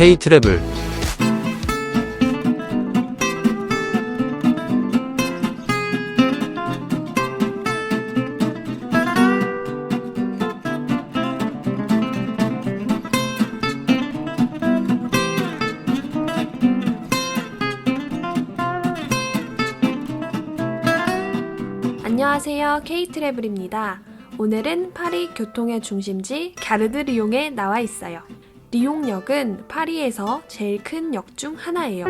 K-트래블 안녕하세요. K트래블입니다. 오늘은 파리 교통의 중심지 갸르드 리용에 나와 있어요. 리용역은 파리에서 제일 큰 역 중 하나예요.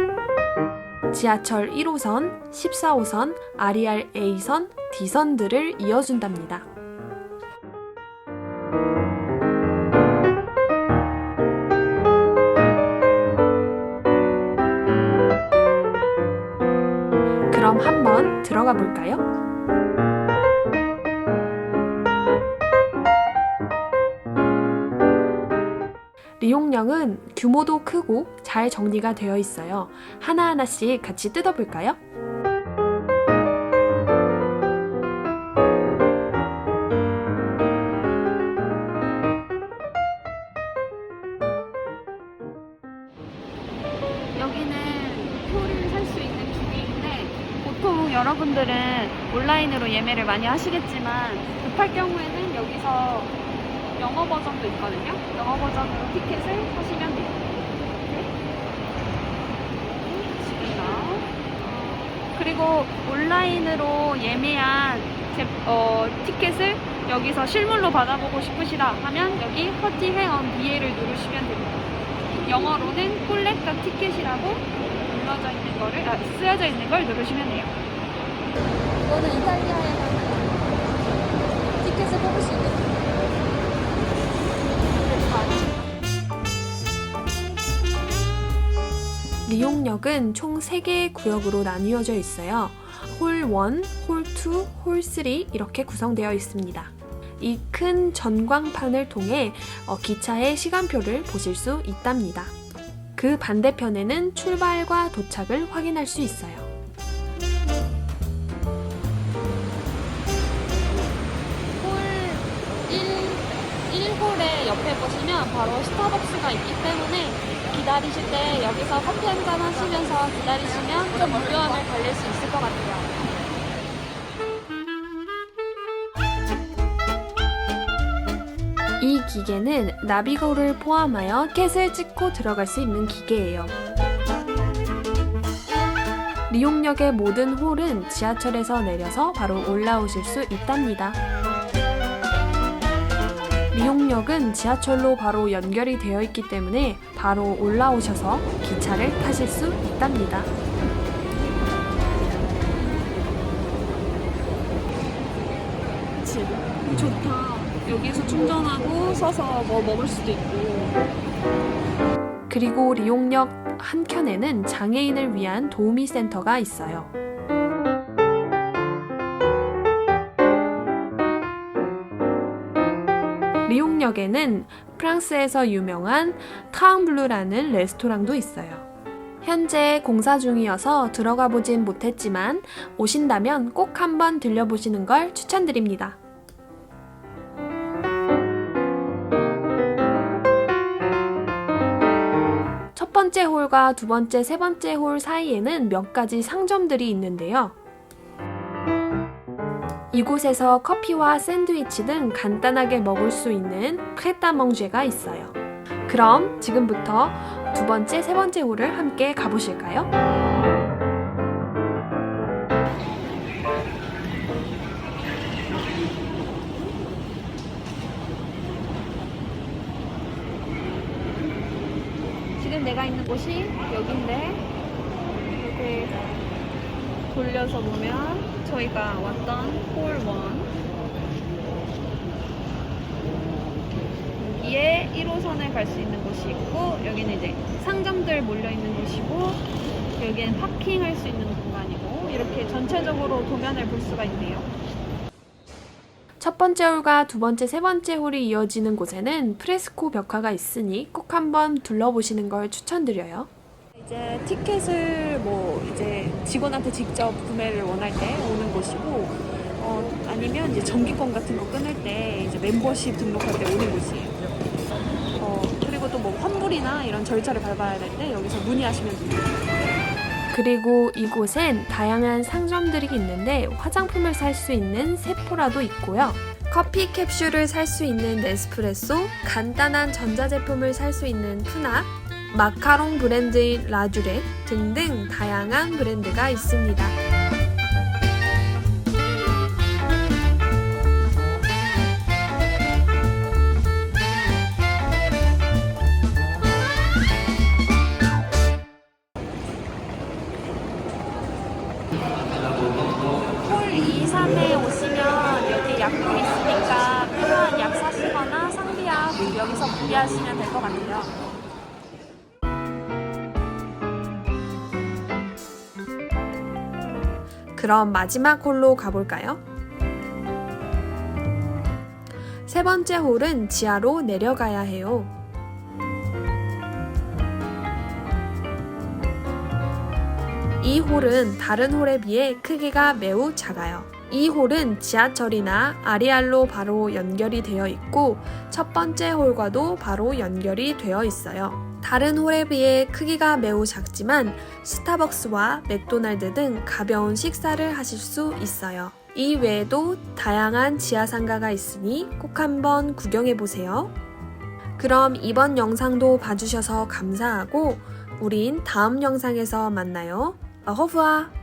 지하철 1호선, 14호선, RER A선, D선들을 이어준답니다. 그럼 한번 들어가 볼까요? 리용령은 규모도 크고 잘 정리가 되어 있어요. 하나하나씩 같이 뜯어볼까요? 여기는 표를 살 수 있는 기계인데 보통 여러분들은 온라인으로 예매를 많이 하시겠지만 급할 경우에는 여기서 영어 버전도 있거든요. 영어 버전으로 티켓을 사시면 돼요. 이렇게. 지금요. 그리고 온라인으로 예매한 제- 어, 티켓을 여기서 실물로 받아보고 싶으시다 하면 여기 허티 회원 BA를 누르시면 됩니다. 영어로는 콜렉터 티켓이라고 눌러져 있는 거를 아, 쓰여져 있는 걸 누르시면 돼요. 이거는 이탈리아에서 티켓을 뽑을 수 있는 리용역은 총 3개의 구역으로 나뉘어져 있어요. 홀 1, 홀 2, 홀 3 이렇게 구성되어 있습니다. 이 큰 전광판을 통해 어, 기차의 시간표를 보실 수 있답니다. 그 반대편에는 출발과 도착을 확인할 수 있어요. 옆에 보시면 바로 스타벅스가 있기 때문에 기다리실 때 여기서 커피 한 잔 하시면서 기다리시면 좀 무료함을 달랠 수 있을 것 같아요. 이 기계는 나비거를 포함하여 캣을 찍고 들어갈 수 있는 기계예요. 리용역의 모든 홀은 지하철에서 내려서 바로 올라오실 수 있답니다. 리용역은 지하철로 바로 연결이 되어 있기 때문에 바로 올라오셔서 기차를 타실 수 있답니다. 그치? 좋다. 여기서 충전하고 서서 뭐 먹을 수도 있고. 그리고 리용역 한켠에는 장애인을 위한 도우미 센터가 있어요. 리용역에는 프랑스에서 유명한 카앙블루라는 레스토랑도 있어요. 현재 공사 중이어서 들어가 보진 못했지만 오신다면 꼭 한번 들려보시는 걸 추천드립니다. 첫 번째 홀과 두 번째, 세 번째 홀 사이에는 몇 가지 상점들이 있는데요. 이곳에서 커피와 샌드위치 등 간단하게 먹을 수 있는 프레타몽제가 있어요. 그럼 지금부터 두 번째, 세 번째 홀을 함께 가보실까요? 지금 내가 있는 곳이 여긴데 이렇게 돌려서 보면 저희가 왔던 홀 1. 여기에 1호선을 갈 수 있는 곳이 있고 여기는 이제 상점들 몰려 있는 곳이고 여기는 파킹할 수 있는 공간이고 이렇게 전체적으로 도면을 볼 수가 있네요. 첫 번째 홀과 두 번째, 세 번째 홀이 이어지는 곳에는 프레스코 벽화가 있으니 꼭 한번 둘러보시는 걸 추천드려요. 이제 티켓을 뭐 이제 직원한테 직접 구매를 원할 때 오는 곳이고 어, 아니면 이제 정기권 같은 거 끊을 때 이제 멤버십 등록할 때 오는 곳이에요. 어, 그리고 또 뭐 환불이나 이런 절차를 밟아야 될 때 여기서 문의하시면 됩니다. 그리고 이곳엔 다양한 상점들이 있는데 화장품을 살 수 있는 세포라도 있고요. 커피 캡슐을 살 수 있는 네스프레소, 간단한 전자제품을 살 수 있는 푸나, 마카롱 브랜드인 라주레 등등 다양한 브랜드가 있습니다. 홀 2, 3에 오시면 여기 약국 있으니까 필요한 약 사시거나 상비약 여기서 구비하시면 될 것 같아요. 그럼 마지막 홀로 가볼까요? 세 번째 홀은 지하로 내려가야 해요. 이 홀은 다른 홀에 비해 크기가 매우 작아요. 이 홀은 지하철이나 아리알로 바로 연결이 되어 있고 첫 번째 홀과도 바로 연결이 되어 있어요. 다른 홀에 비해 크기가 매우 작지만 스타벅스와 맥도날드 등 가벼운 식사를 하실 수 있어요. 이 외에도 다양한 지하 상가가 있으니 꼭 한번 구경해 보세요. 그럼 이번 영상도 봐주셔서 감사하고 우린 다음 영상에서 만나요. 어허브와